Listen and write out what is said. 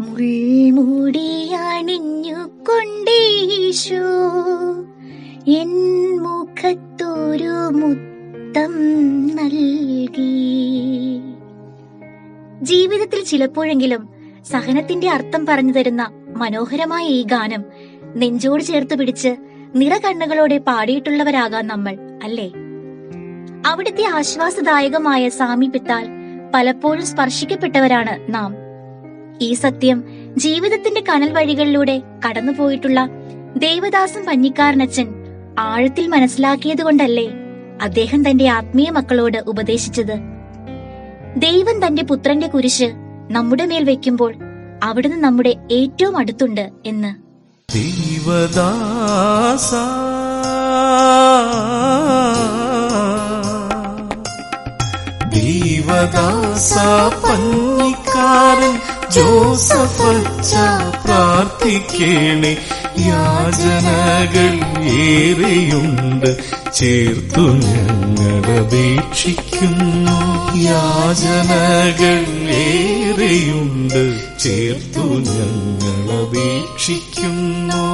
മുൾമുടിയണിഞ്ഞുകൊണ്ടീശോ N മുഖത്തൊരു മുത്തം നൽകി. ജീവിതത്തിൽ ചിലപ്പോഴെങ്കിലും സഹനത്തിന്റെ അർത്ഥം പറഞ്ഞു തരുന്ന മനോഹരമായ ഈ ഗാനം നെഞ്ചോട് ചേർത്ത് പിടിച്ച് നിറകണ്ണുകളോടെ പാടിയിട്ടുള്ളവരാകാം നമ്മൾ അല്ലേ? അവിടുത്തെ ആശ്വാസദായകമായ സാമീപ്യത്താൽ പലപ്പോഴും സ്പർശിക്കപ്പെട്ടവരാണ് നാം. ഈ സത്യം ജീവിതത്തിന്റെ കനൽ വഴികളിലൂടെ കടന്നുപോയിട്ടുള്ള ദേവദാസൻ പഞ്ഞിക്കാരനച്ഛൻ ആഴത്തിൽ മനസ്സിലാക്കിയത് കൊണ്ടല്ലേ അദ്ദേഹം തന്റെ ആത്മീയ മക്കളോട് ഉപദേശിച്ചത്? ദൈവം തന്റെ പുത്രന്റെ കുരിശ് നമ്മുടെ മേൽ വെക്കുമ്പോൾ അവിടുന്ന് നമ്മുടെ ഏറ്റവും അടുത്തുണ്ട് എന്ന്. ദൈവദാസ. ദൈവദാസ ജോസഫച്ച പ്രാർത്ഥിക്കേണേ. യാചനകൾ ഏറെയുണ്ട്. ചേർത്തു ഞങ്ങളപേക്ഷിക്കുന്നു യാചനകൾ ഏറെയുണ്ട്. ചേർത്തു ഞങ്ങളപേക്ഷിക്കുന്നു